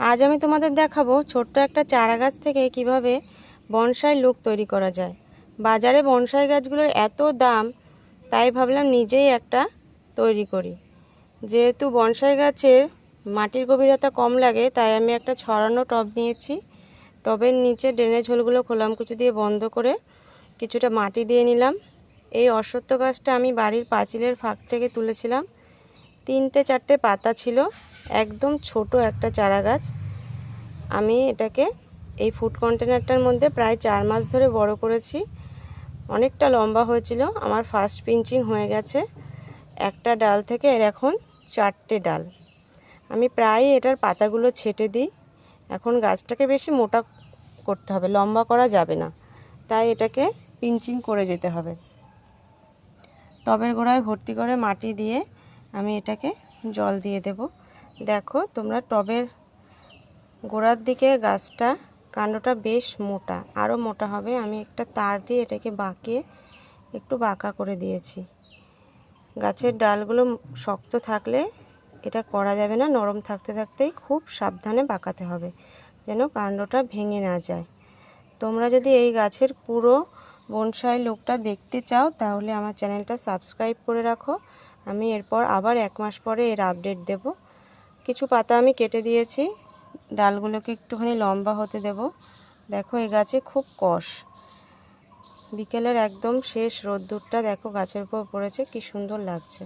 আজ আমি তোমাদের দেখাবো ছোট্ট একটা চারা গাছ থেকে কীভাবে বনসাই লুক তৈরি করা যায়। বাজারে বনসাই গাছগুলোর এত দাম, তাই ভাবলাম নিজেই একটা তৈরি করি। যেহেতু বনসাই গাছের মাটির গভীরতা কম লাগে, তাই আমি একটা ছড়ানো টব নিয়েছি। টবের নিচে ড্রেনেজ হোলগুলো খোলামকুচি দিয়ে বন্ধ করে কিছুটা মাটি দিয়ে নিলাম। এই অশ্বত্থ গাছটা আমি বাড়ির পাঁচিলের ফাঁক থেকে তুলেছিলাম। তিনটে চারটে পাতা ছিল, একদম ছোট একটা চারা গাছ। আমি এটাকে এই ফুড কন্টেনারটার মধ্যে প্রায় চার মাস ধরে বড় করেছি। অনেকটা লম্বা হয়েছিল, আমার ফার্স্ট পিঞ্চিং হয়ে গেছে। একটা ডাল থেকে এর এখন চারটে ডাল। আমি প্রায় এটার পাতাগুলো ছেটে দিই। এখন গাছটাকে বেশি মোটা করতে হবে, লম্বা করা যাবে না। তাই এটাকে পিঞ্চিং করে যেতে হবে। টবের গোড়ায় ভর্তি করে মাটি দিয়ে আমি এটাকে জল দিয়ে দেব। দেখো তোমরা টবের গোড়ার দিকে গাছটা, কাণ্ডটা বেশ মোটা আরও মোটা হবে। আমি একটা তার দিয়ে এটাকে বাঁকিয়ে একটু বাঁকা করে দিয়েছি। গাছের ডালগুলো শক্ত থাকলে এটা করা যাবে না, নরম থাকতে থাকতেই খুব সাবধানে বাঁকাতে হবে, যেন কাণ্ডটা ভেঙে না যায়। তোমরা যদি এই গাছের পুরো বনসাই লোকটা দেখতে চাও, তাহলে আমার চ্যানেলটা সাবস্ক্রাইব করে রাখো আমি এরপর আবার এক মাস পরে এর আপডেট দেব। কিছু পাতা আমি কেটে দিয়েছি, ডালগুলোকে একটুখানি লম্বা হতে দেব। দেখো এই গাছে খুব কষ। বিকেলের একদম শেষ রোদ্দুরটা দেখো, গাছের উপর পড়েছে, কি সুন্দর লাগছে।